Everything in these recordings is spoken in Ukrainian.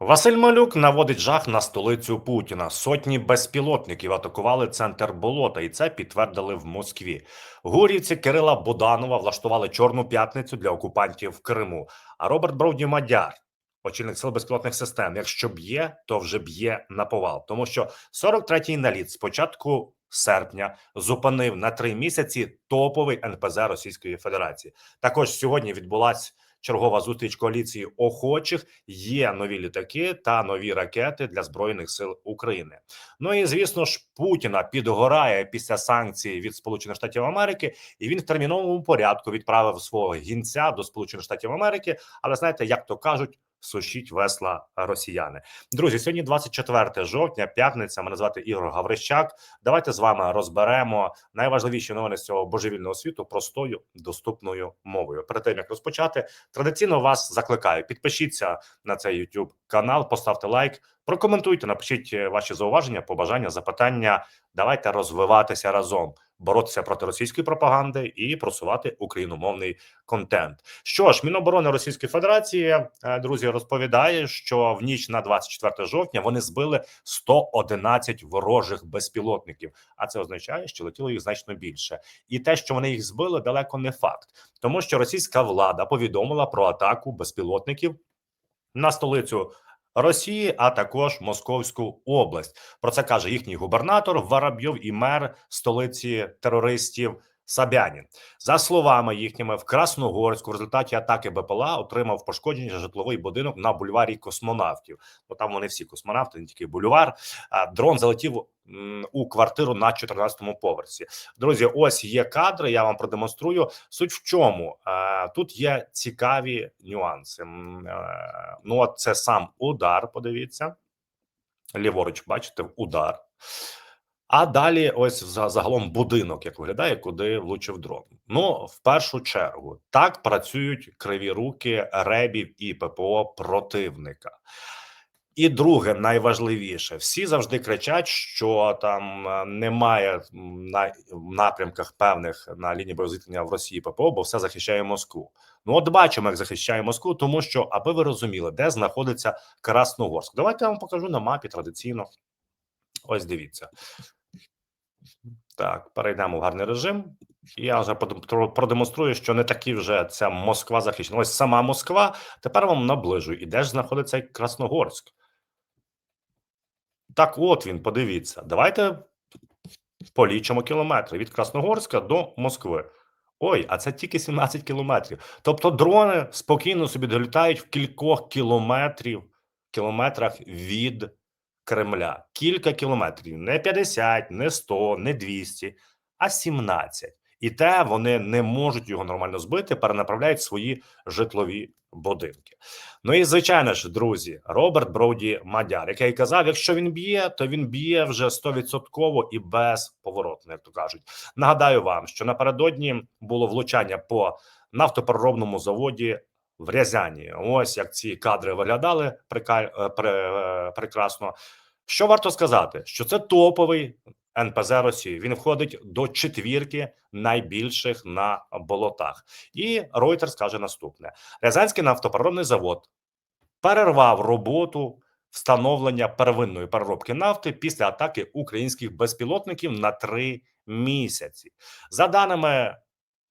Василь Малюк наводить жах на столицю Путіна. Сотні безпілотників атакували центр болота, і це підтвердили в Москві. Гурівці Кирила Боданова влаштували чорну п'ятницю для окупантів в Криму. А Роберт Броуді Мадяр, очільник сил безпілотних систем, якщо б'є, то вже б'є на повал, тому що 43-й наліт з початку серпня зупинив на три місяці топовий НПЗ Російської Федерації. Також сьогодні відбулася чергова зустріч коаліції охочих. Є нові літаки та нові ракети для збройних сил України. Ну і звісно ж, Путіна підгорає після санкцій від Сполучених Штатів Америки, і він в терміновому порядку відправив свого гінця до Сполучених Штатів Америки. Але знаєте, як то кажуть. Сушіть весла росіяни, друзі. Сьогодні 24 жовтня, п'ятниця. Мене звати Ігор Гаврищак. Давайте з вами розберемо найважливіші новини з цього божевільного світу простою доступною мовою. Перед тим як розпочати, традиційно вас закликаю. Підпишіться на цей YouTube канал, поставте лайк, прокоментуйте, напишіть е, ваші зауваження, побажання, запитання. Давайте розвиватися разом, боротися проти російської пропаганди і просувати україномовний контент. Що ж, Міноборони Російської Федерації, е, друзі, розповідає, що в ніч на 24 жовтня вони збили 111 ворожих безпілотників. А це означає, що летіло їх значно більше, і те, що вони їх збили, далеко не факт, тому що російська влада повідомила про атаку безпілотників на столицю. Росії, а також Московську область. Про це каже їхній губернатор Воробйов і мер столиці терористів Сабянін. За словами їхніми в Красногорську, в результаті атаки БПЛА отримав пошкодження житловий будинок на бульварі космонавтів. Бо там вони всі космонавти, не тільки бульвар. Дрон залетів у квартиру на 14-му поверсі. Друзі, ось є кадри. Я вам продемонструю. Суть в чому Е, тут є цікаві нюанси. Е, Ну, от це сам удар. Подивіться ліворуч, бачите, удар. А далі, ось за- загалом будинок, як виглядає, куди влучив дрон. Ну, в першу чергу, так працюють криві руки ребів і ППО противника. І друге, найважливіше, всі завжди кричать, що там е, немає на напрямках певних на лінії боєзіткнення в Росії ППО, бо все захищає Москву. Ну, от бачимо, як захищає Москву, тому що, аби ви розуміли, де знаходиться Красногорськ. Давайте я вам покажу на мапі традиційно. Ось дивіться. Так, перейдемо в гарний режим. Я вже продемонструю, що не такі вже ця Москва захищена. Ось сама Москва. Тепер вам наближу. І де ж знаходиться Красногорськ? Так, от він, подивіться. Давайте полічимо кілометри від Красногорська до Москви. Ой, а це тільки 17 кілометрів. Тобто дрони спокійно собі долітають в кількох кілометрів, кілометрах від Кремля. Кілька кілометрів, не 50, не 100, не 200, а 17. І те вони не можуть його нормально збити, перенаправляють свої житлові будинки. Ну і звичайно ж, друзі, Роберт Броуді Мадяр, який казав: якщо він б'є, то він б'є вже 100% і безповоротно, як то кажуть. Нагадаю вам, що напередодні було влучання по нафтопереробному заводі в Рязані. Ось як ці кадри виглядали е, е, прекрасно. Що варто сказати? Що це топовий НПЗ Росії. Він входить до четвірки найбільших на болотах. І Reuters каже наступне: Рязанський нафтопереробний завод перервав роботу встановлення первинної переробки нафти після атаки українських безпілотників на три місяці. За даними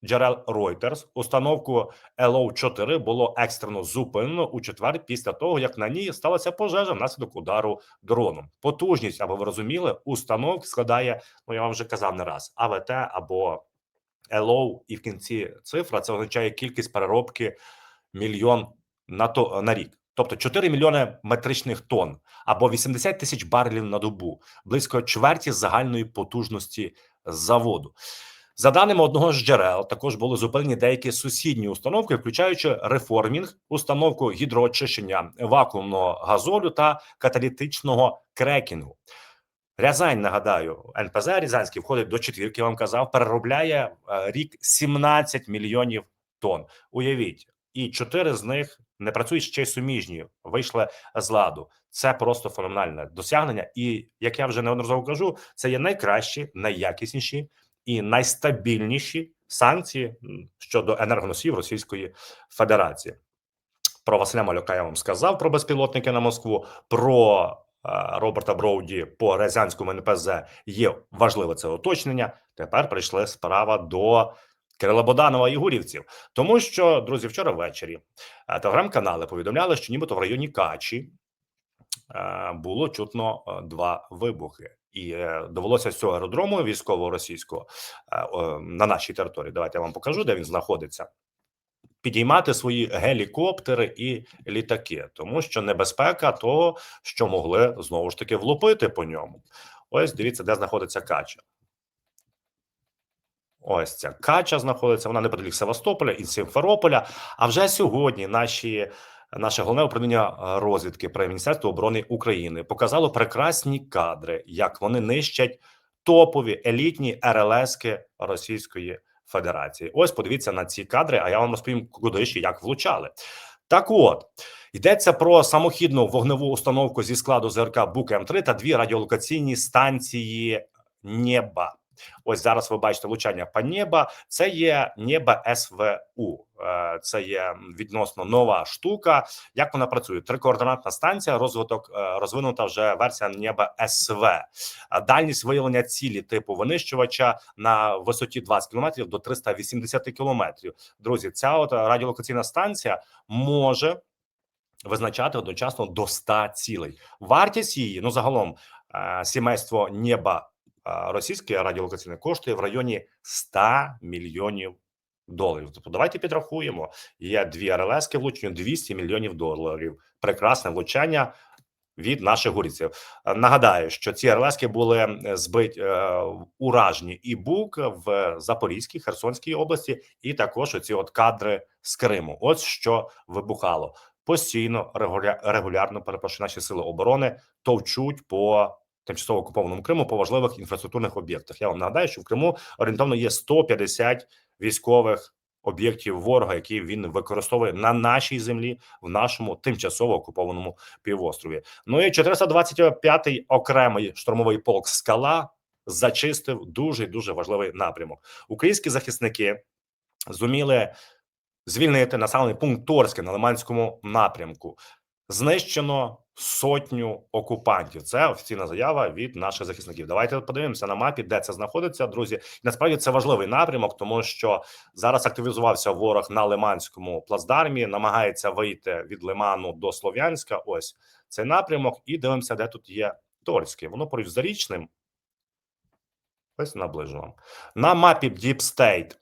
джерел Reuters, установку LO-4 було екстрено зупинено у четвер після того, як на ній сталася пожежа внаслідок удару дроном. Потужність, аби ви розуміли, установки складає, ну я вам вже казав не раз, АВТ або LO, і в кінці цифра це означає кількість переробки мільйон на то на рік. Тобто 4 мільйони метричних тонн або 80 тисяч барелів на добу, близько чверті загальної потужності заводу. За даними одного з джерел, також були зупинені деякі сусідні установки, включаючи реформінг, установку гідроочищення вакуумного газолю та каталітичного крекінгу. Рязань, нагадаю, НПЗ Рязанський входить до четвірки. Я вам казав, переробляє е, рік 17 мільйонів тонн. Уявіть, і чотири з них не працюють ще й суміжні, вийшли з ладу. Це просто феноменальне досягнення. І як я вже неодноразово кажу, це є найкращі, найякісніші і найстабільніші санкції щодо енергоносіїв Російської Федерації. Про Василя Малюка я вам сказав про безпілотники на Москву. Про е, Роберта Броуді по Рязанському НПЗ є важливе це уточнення. Тепер прийшла справа до Кирила Боданова і гурівців. Тому що, друзі, вчора ввечері е, телеграм-канали повідомляли, що нібито в районі Качі е, було чутно два вибухи. І е, довелося з цього аеродрому військового російського е, на нашій території. Давайте я вам покажу, де він знаходиться. Підіймати свої гелікоптери і літаки, тому що небезпека того, що могли знову ж таки влупити по ньому. Ось дивіться, де знаходиться кача. Ось ця кача знаходиться. Вона неподалік Севастополя і Симферополя. А вже сьогодні наші наше головне управління е, розвідки при Міністерстві оборони України показало прекрасні кадри, як вони нищать топові елітні РЛСки Російської Федерації. Ось подивіться на ці кадри. А я вам розповім, куди ще як влучали. Так, от йдеться про самохідну вогневу установку зі складу ЗРК Бук М3 та дві радіолокаційні станції Неба. Ось зараз ви бачите влучання по неба. Це є Неба СВУ. Е, Це є відносно нова штука. Як вона працює? Трикоординатна станція, розвиток е, розвинута вже версія Неба СВ. А Дальність виявлення цілі типу винищувача на висоті 20 км до 380 км. Друзі, ця от радіолокаційна станція може визначати одночасно до 100 цілей. Вартість її ну загалом е, сімейство неба російське радіолокаційне коштує в районі 100 мільйонів доларів. Тобто давайте підрахуємо. Є дві РЛСки влучення 200 мільйонів доларів. Прекрасне влучання. Від наших гурівців нагадаю, що ці РЛСки були збиті е, уражені і бук в Запорізькій Херсонській області, і також оці от кадри з Криму. Ось що вибухало постійно регуля... регулярно перепрошую, наші сили оборони товчуть по тимчасово окупованому Криму по важливих інфраструктурних об'єктах. Я вам нагадаю, що в Криму орієнтовно є 150 військових об'єктів ворога, які він використовує на нашій землі в нашому тимчасово окупованому півострові. Ну і 425-й окремий штурмовий полк скала зачистив дуже дуже важливий напрямок. Українські захисники зуміли звільнити населений пункт Торське на Лиманському напрямку. Знищено сотню окупантів. Це офіційна заява від наших захисників. Давайте подивимося на мапі, де це знаходиться, друзі. Насправді це важливий напрямок, тому що зараз активізувався ворог на Лиманському плацдармі, намагається вийти від Лиману до Слов'янська. Ось цей напрямок, і дивимося, де тут є Торське. Воно поруч з зарічним. Ось наближу вам на мапі State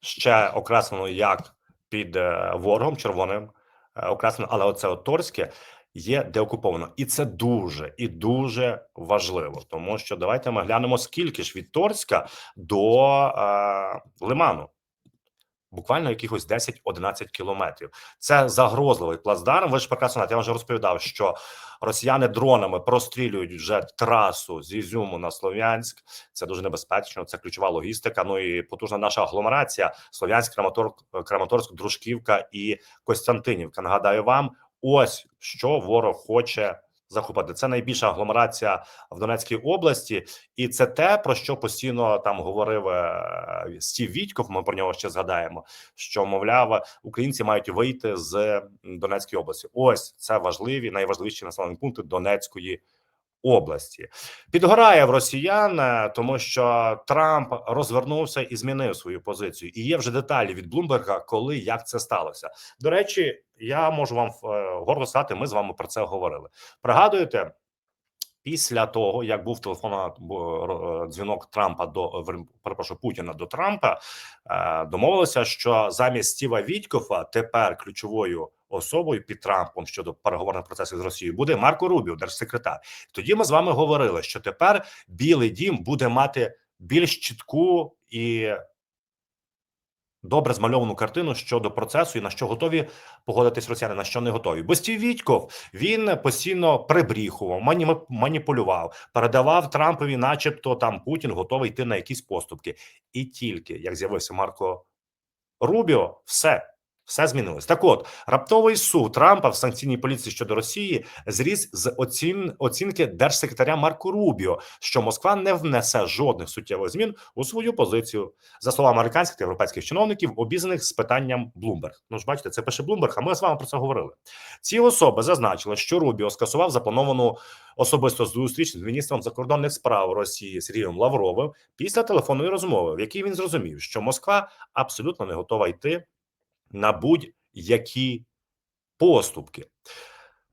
ще окреслено як під е, ворогом червоним окреслено, але оце от Торське є деокуповано, і це дуже і дуже важливо, тому що давайте ми глянемо скільки ж від Торська до е, Лиману. Буквально якихось 10-11 кілометрів. Це загрозливий плацдарм. Ви ж прекрасно знаєте, я вже розповідав, що росіяни дронами прострілюють вже трасу з Ізюму на Слов'янськ. Це дуже небезпечно. Це ключова логістика. Ну і потужна наша агломерація: Слов'янськ, Краматорськ, Краматорськ, Дружківка і Костянтинівка. Нагадаю вам, ось що ворог хоче захопити. Це найбільша агломерація в Донецькій області, і це те, про що постійно там говорив е, Стів Вітьков. Ми про нього ще згадаємо. Що мовляв, українці мають вийти з Донецької області. Ось це важливі, найважливіші населені пункти Донецької області. Підгорає в росіян, е, тому що Трамп розвернувся і змінив свою позицію. І є вже деталі від Блумберга, коли як це сталося. До речі, я можу вам е, гордо сказати, ми з вами про це говорили. Пригадуєте? Після того, як був телефонний дзвінок Трампа до перепрошую, Путіна до Трампа, е, домовилися, що замість Стіва Вітькофа тепер ключовою особою під Трампом щодо переговорних процесів з Росією буде Марко Рубіо, держсекретар. Тоді ми з вами говорили, що тепер Білий Дім буде мати більш чітку і добре змальовану картину щодо процесу і на що готові погодитись росіяни, на що не готові. Бо Стів Вітьков він постійно прибріхував, маніпулював, передавав Трампові, начебто там Путін готовий йти на якісь поступки. І тільки як з'явився Марко Рубіо, все Все змінилось. Так от, раптовий суд Трампа в санкційній поліції щодо Росії зріс з оцін... оцінки держсекретаря Марко Рубіо, що Москва не внесе жодних суттєвих змін у свою позицію. За словами американських та європейських чиновників, обізнаних з питанням Блумберг. Ну ж бачите, це пише Блумберг, а ми з вами про це говорили. Ці особи зазначили, що Рубіо скасував заплановану особисто зустріч з міністром закордонних справ Росії Сергієм Лавровим після телефонної розмови, в якій він зрозумів, що Москва абсолютно не готова йти на будь-які поступки.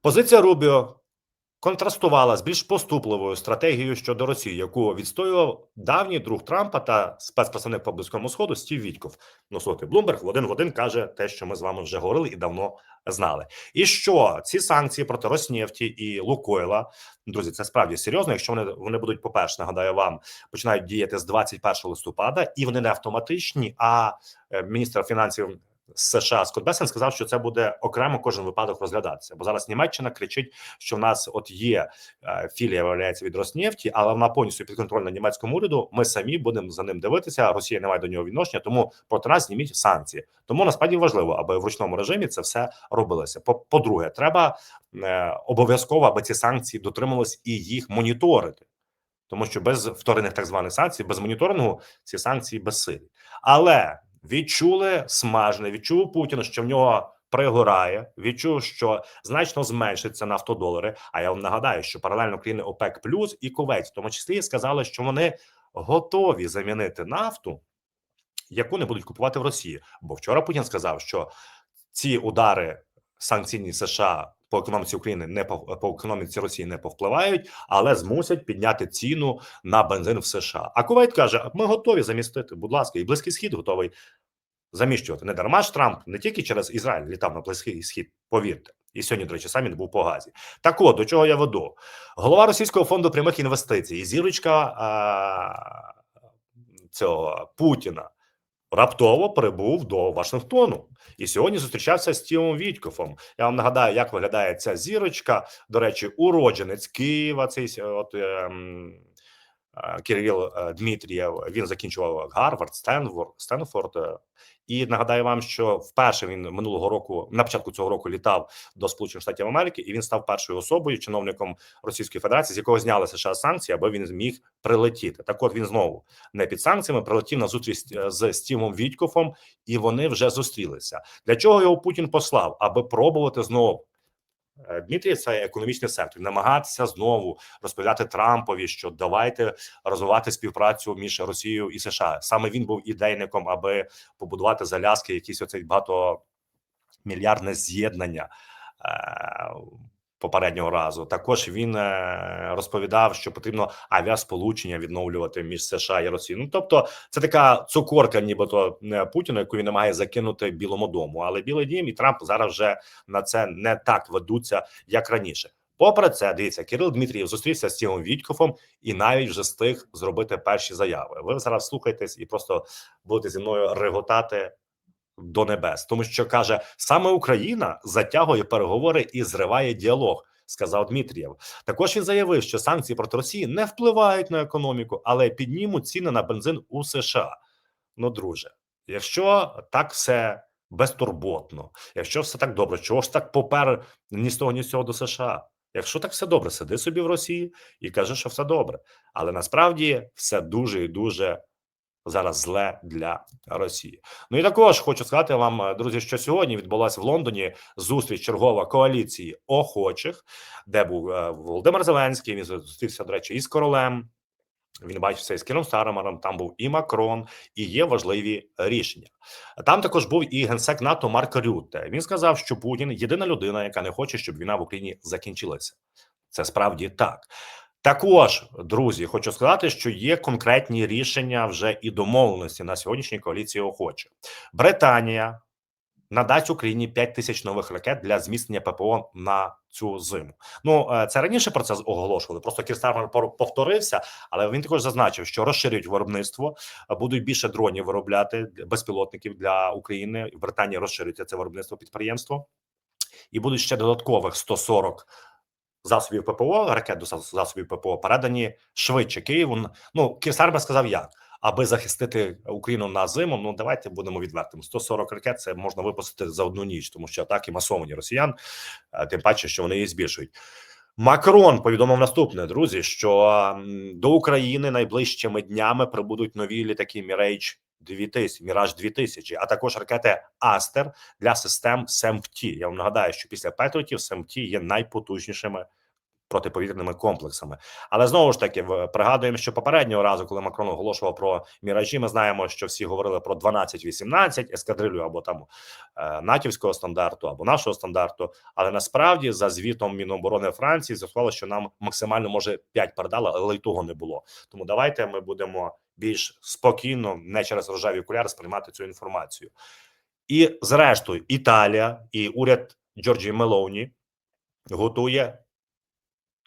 Позиція Рубіо контрастувала з більш поступливою стратегією щодо Росії, яку відстоював давній друг Трампа та спецпредставник по близькому сходу Стів Вітьков. Ну слухайте, Блумберг один в один каже те, що ми з вами вже говорили і давно знали. І що ці санкції проти Роснефті і Лукойла, друзі, це справді серйозно. Якщо вони вони будуть, по перше, нагадаю вам, починають діяти з 21 листопада, і вони не автоматичні. А е, міністр фінансів США Скотт Бесен сказав, що це буде окремо кожен випадок розглядатися. Бо зараз Німеччина кричить, що в нас от є е, філія виявляється від Роснефті, але вона повністю підконтрольна німецькому уряду. Ми самі будемо за ним дивитися. Росія не має до нього відношення, тому проти нас зніміть санкції. Тому насправді важливо, аби в ручному режимі це все робилося. По- По-друге, треба е, обов'язково, аби ці санкції дотримувались і їх моніторити. Тому що без вторинних так званих санкцій, без моніторингу ці санкції безсилі. Але відчули смажне, відчув Путін, що в нього пригорає. Відчув, що значно зменшиться нафтодолари. А я вам нагадаю, що паралельно країни ОПЕК плюс і Кувейт, в тому числі сказали, що вони готові замінити нафту, яку не будуть купувати в Росії. Бо вчора Путін сказав, що ці удари санкційні США по економіці України не по, економіці Росії не повпливають, але змусять підняти ціну на бензин в США. А Кувейт каже: ми готові замістити. Будь ласка, і близький схід готовий заміщувати. Не дарма ж Трамп не тільки через Ізраїль літав на близький схід. Повірте, і сьогодні, до речі, саміт був по газі. Так от до чого я веду? Голова Російського фонду прямих інвестицій, зірочка а, цього Путіна. Раптово прибув до Вашингтону і сьогодні зустрічався з Тімом Вітькофом. Я вам нагадаю, як виглядає ця зірочка. До речі, уродженець Києва. Цей от ем, Кирил е, Дмитрієв. Він закінчував Гарвард, Стенфорд, Стенфорд. е, І нагадаю вам, що вперше він минулого року, на початку цього року, літав до Сполучених Штатів Америки, і він став першою особою, чиновником Російської Федерації, з якого зняли США санкції, аби він зміг прилетіти. Так, от він знову не під санкціями прилетів на зустріч е, з Стівом Вітькофом, і вони вже зустрілися. Для чого його Путін послав? Аби пробувати знову. Е, Дмитрій це економічний сектор, намагатися знову розповідати Трампові, що давайте розвивати співпрацю між Росією і США. Саме він був ідейником, аби побудувати заляски, якісь оцей багатомільярдне з'єднання. Попереднього разу також він е, розповідав, що потрібно авіасполучення відновлювати між США і Росією. Ну тобто, це така цукорка, нібито е, Путіна, яку він намагає закинути Білому дому. Але Білий Дім і Трамп зараз вже на це не так ведуться, як раніше. Попри це, дивіться, Кирил Дмитрієв зустрівся з Тімом Вітькофом і навіть вже встиг зробити перші заяви. Ви зараз слухайтесь і просто будете зі мною реготати до небес, тому що каже саме Україна затягує переговори і зриває діалог. Сказав Дмитрієв. Також він заявив, що санкції проти Росії не впливають на економіку, але піднімуть ціни на бензин у США. Ну, друже, якщо так все безтурботно, якщо все так добре, чого ж так попер ні з того, ні з цього до США? Якщо так все добре, сиди собі в Росії і кажи, що все добре. Але насправді все дуже і дуже зараз зле для Росії. Ну і також хочу сказати вам, друзі, що сьогодні відбулася в Лондоні зустріч чергова коаліції охочих, де був е, Володимир Зеленський. Він зустрівся, до речі, із королем. Він бачився із Кіром Старомаром, там був і Макрон, і є важливі рішення. Там також був і генсек НАТО Марк Рютте. Він сказав, що Путін єдина людина, яка не хоче, щоб війна в Україні закінчилася. Це справді так. Також, друзі, хочу сказати, що є конкретні рішення вже і домовленості на сьогоднішній коаліції охоче. Британія надасть Україні 5 тисяч нових ракет для зміцнення ППО на цю зиму. Ну е, це раніше про це оголошували. Просто Кір Стармер повторився, але він також зазначив, що розширюють виробництво, е, будуть більше дронів виробляти безпілотників для України. В Британії розширюється це виробництво підприємство, і будуть ще додаткових 140 засобів ППО, ракет до засобів ППО передані швидше Києву. Ну Кір сказав як. аби захистити Україну на зиму. Ну давайте будемо відвертими. 140 ракет це можна випустити за одну ніч, тому що атаки масовані росіян, е, тим паче, що вони її збільшують. Макрон повідомив наступне, друзі, що до України найближчими днями прибудуть нові літаки Мірейдж 2000, Міраж 2000, а також ракети Астер для систем СМТ. Я вам нагадаю, що після Петротів СМТ є найпотужнішими протиповітряними комплексами. Але знову ж таки, пригадуємо, що попереднього разу, коли Макрон оголошував про міражі, ми знаємо, що всі говорили про 12-18 ескадрилю або там е, натівського стандарту, або нашого стандарту. Але насправді, за звітом Міноборони Франції, з'ясувалося, що нам максимально може 5 передали, але й того не було. Тому давайте ми будемо більш спокійно, не через рожеві окуляри, сприймати цю інформацію. І зрештою, Італія і уряд Джорджії Мелоуні готує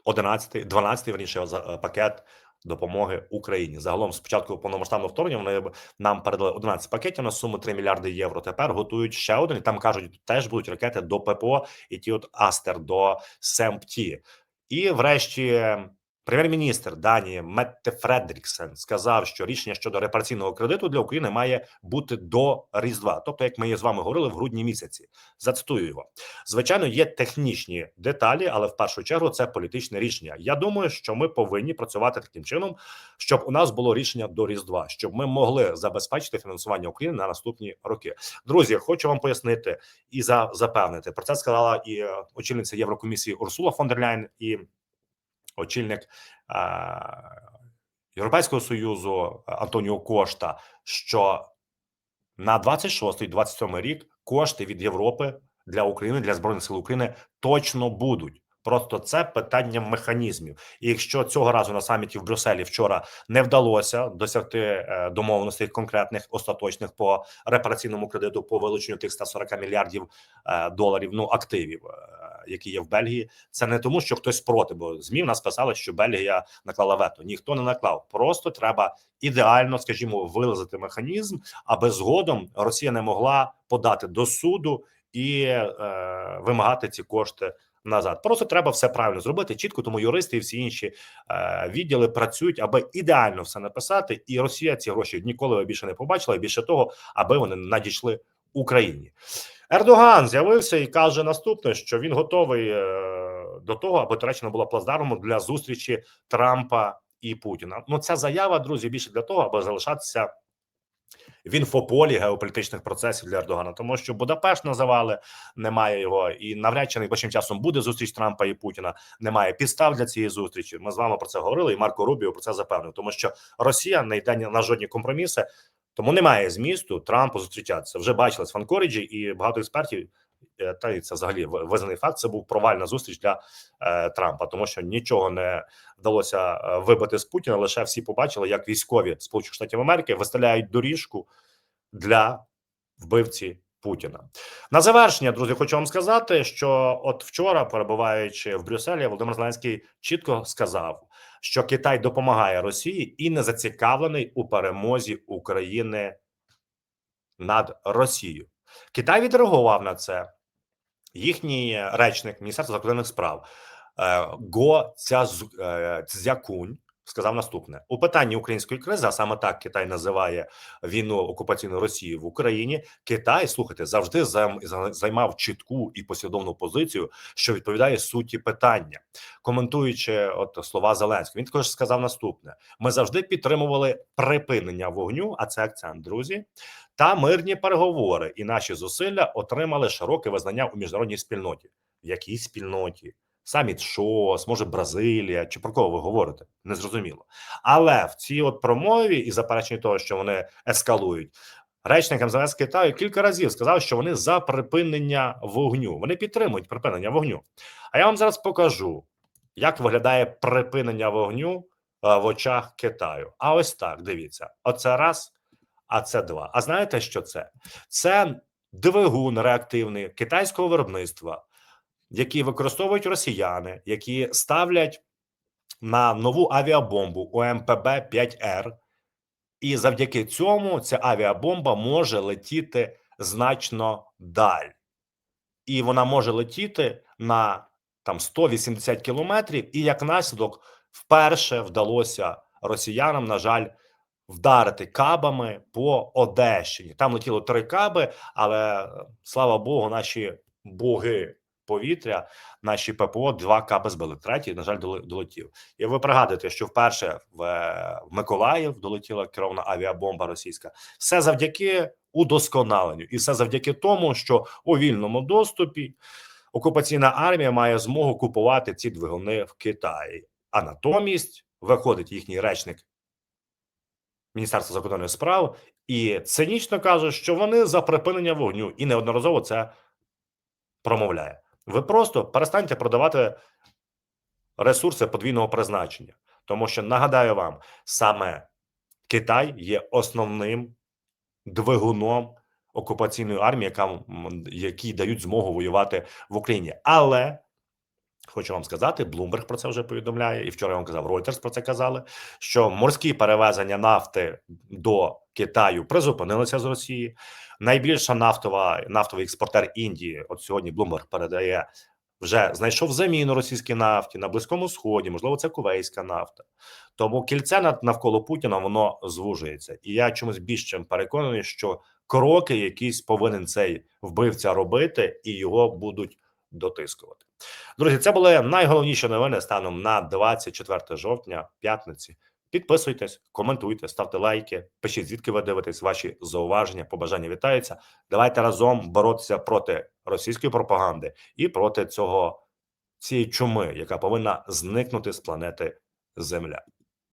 11, 12, верніше е, пакет допомоги Україні. Загалом, з початку повномасштабного вторгнення, вони нам передали 11 пакетів на суму 3 мільярди євро. Тепер готують ще один. І там кажуть, теж будуть ракети до ППО і ті от Астер до СЕМПТі. І, врешті, прем'єр-міністр Данії Метте Фредріксен сказав, що рішення щодо репараційного кредиту для України має бути до Різдва. Тобто, як ми з вами говорили в грудні місяці. Зацитую його. Звичайно, є технічні деталі, але в першу чергу це політичне рішення. Я думаю, що ми повинні працювати таким чином, щоб у нас було рішення до Різдва, щоб ми могли забезпечити фінансування України на наступні роки. Друзі, хочу вам пояснити і за запевнити. Про це сказала і е, очільниця Єврокомісії Урсула фон дер Ляйн, і очільник е, Європейського союзу Антоніо Кошта. Що на 26-27 рік кошти від Європи для України для збройних сил України точно будуть. Просто це питання механізмів. І якщо цього разу на саміті в Брюсселі вчора не вдалося досягти е, домовленостей конкретних остаточних по репараційному кредиту по вилученню тих 140 мільярдів е, доларів ну активів, е, які є в Бельгії, це не тому, що хтось проти, бо змі в нас писали, що Бельгія наклала вето. Ніхто не наклав. Просто треба ідеально, скажімо, вилазити механізм, аби згодом Росія не могла подати до суду і е, вимагати ці кошти назад. Просто треба все правильно зробити чітко. Тому юристи і всі інші е, відділи працюють, аби ідеально все написати, і Росія ці гроші ніколи більше не побачила. І більше того, аби вони надійшли Україні. Ердоган з'явився і каже наступне, що він готовий е, до того, аби Туреччина була плацдармом для зустрічі Трампа і Путіна. Ну ця заява, друзі, більше для того, аби залишатися в інфополі геополітичних процесів для Ердогана, тому що Будапешт називали, немає його, і навряд чи найближчим часом буде зустріч Трампа і Путіна. Немає підстав для цієї зустрічі. Ми з вами про це говорили, і Марко Рубіо про це запевнив, тому що Росія не йде на жодні компроміси, тому немає змісту Трампу зустрічатися. Вже бачили з Фанкоріджі, і багато експертів. Е, Та й це взагалі ви- визнаний факт. Це був провальна зустріч для е, Трампа, тому що нічого не вдалося е, вибити з Путіна. Лише всі побачили, як військові Сполучених Штатів Америки виставляють доріжку для вбивці Путіна. На завершення, друзі, хочу вам сказати, що от вчора, перебуваючи в Брюсселі, Володимир Зеленський чітко сказав, що Китай допомагає Росії і не зацікавлений у перемозі України над Росією. Китай відреагував на це. Їхній речник Міністерства закордонних справ е, Го е, Цзякунь сказав наступне у питанні української кризи, а саме так Китай називає війну окупаційної Росії в Україні. Китай слухайте завжди займ- займав чітку і послідовну позицію, що відповідає суті питання, коментуючи от слова Зеленського. Він також сказав наступне: ми завжди підтримували припинення вогню, а це акцент, друзі, та мирні переговори, і наші зусилля отримали широке визнання у міжнародній спільноті. В якій спільноті? Саміт ШОС, може Бразилія, чи про кого ви говорите? Незрозуміло. Але в цій от промові і запереченні того, що вони ескалують, речник МЗС Китаю кілька разів сказав, що вони за припинення вогню. Вони підтримують припинення вогню. А я вам зараз покажу, як виглядає припинення вогню е, в очах Китаю. А ось так дивіться: оце раз, а це два. А знаєте, що це? Це двигун реактивний китайського виробництва, які використовують росіяни, які ставлять на нову авіабомбу УМПБ 5Р, і завдяки цьому ця авіабомба може летіти значно далі, і вона може летіти на там 180 кілометрів. І як наслідок, вперше вдалося росіянам, на жаль, вдарити кабами по Одещині. Там летіло три каби, але слава Богу, наші боги повітря, наші ППО два каби збили. Третій, на жаль, долетів. І ви пригадуєте, що вперше в, е, в Миколаїв долетіла керована авіабомба російська. Все завдяки удосконаленню, і все завдяки тому, що у вільному доступі окупаційна армія має змогу купувати ці двигуни в Китаї. А натомість виходить їхній речник Міністерства закордонних справ і цинічно каже, що вони за припинення вогню і неодноразово це промовляє. Ви просто перестаньте продавати ресурси подвійного призначення, тому що нагадаю вам, саме Китай є основним двигуном окупаційної армії, яка які дають змогу воювати в Україні. Але хочу вам сказати, Bloomberg про це вже повідомляє, і вчора я вам казав, Reuters про це казали. Що морські перевезення нафти до Китаю призупинилися з Росії. Найбільша нафтова нафтовий експортер Індії. От сьогодні Bloomberg передає. Вже знайшов заміну російській нафті на близькому сході, можливо, це кувейська нафта. Тому кільце навколо Путіна воно звужується, і я чомусь більш чим переконаний, що кроки якісь повинен цей вбивця робити, і його будуть дотискувати. Друзі, це були найголовніші новини станом на 24 жовтня, п'ятниці. Підписуйтесь, коментуйте, ставте лайки, пишіть, звідки ви дивитесь, ваші зауваження, побажання вітаються. Давайте разом боротися проти російської пропаганди і проти цього цієї чуми, яка повинна зникнути з планети Земля.